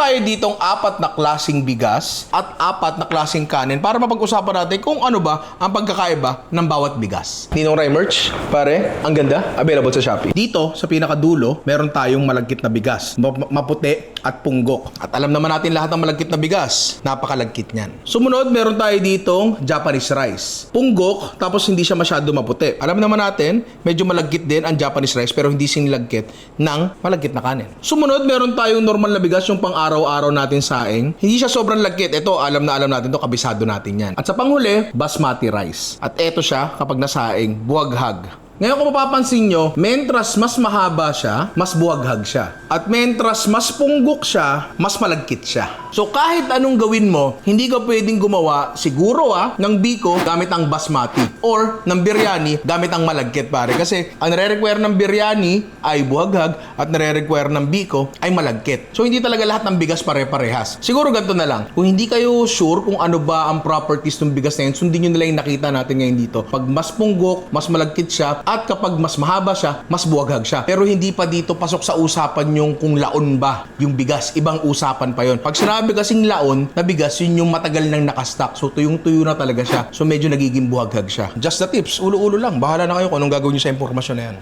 tayo ditong apat na klasing bigas at apat na klasing kanin para mapag-usapan natin kung ano ba ang pagkakaiba ng bawat bigas. Ninong Rai merch, pare, ang ganda, available sa Shopee. Dito, sa pinakadulo, meron tayong malagkit na bigas, ma- maputi at punggok. At alam naman natin lahat ng malagkit na bigas, napakalagkit niyan. Sumunod, meron tayo ditong Japanese rice. Punggok, tapos hindi siya masyado maputi. Alam naman natin, medyo malagkit din ang Japanese rice pero hindi sinilagkit ng malagkit na kanin. Sumunod, meron tayong normal na bigas, yung pang araw-araw natin saing. Hindi siya sobrang lagkit. Ito, alam na alam natin to kabisado natin yan. At sa panghuli, basmati rice. At eto siya, kapag nasaing, buwaghag. Ngayon kung mapapansin nyo, mentras mas mahaba siya, mas buwaghag siya. At mentras mas punggok siya, mas malagkit siya. So kahit anong gawin mo, hindi ka pwedeng gumawa siguro ah, ng biko gamit ang basmati or ng biryani gamit ang malagkit pare. Kasi ang nare-require ng biryani ay buwaghag at nare-require ng biko ay malagkit. So hindi talaga lahat ng bigas pare-parehas. Siguro ganito na lang. Kung hindi kayo sure kung ano ba ang properties ng bigas na yun, sundin nyo na lang yung nakita natin ngayon dito. Pag mas punggok, mas malagkit siya, at kapag mas mahaba siya, mas buwaghag siya. Pero hindi pa dito pasok sa usapan yung kung laon ba yung bigas. Ibang usapan pa yon. Pag sinabi kasing laon na bigas, yun yung matagal nang nakastock. So tuyong-tuyo na talaga siya. So medyo nagiging buwaghag siya. Just the tips. Ulo-ulo lang. Bahala na kayo kung anong gagawin nyo sa impormasyon na yan.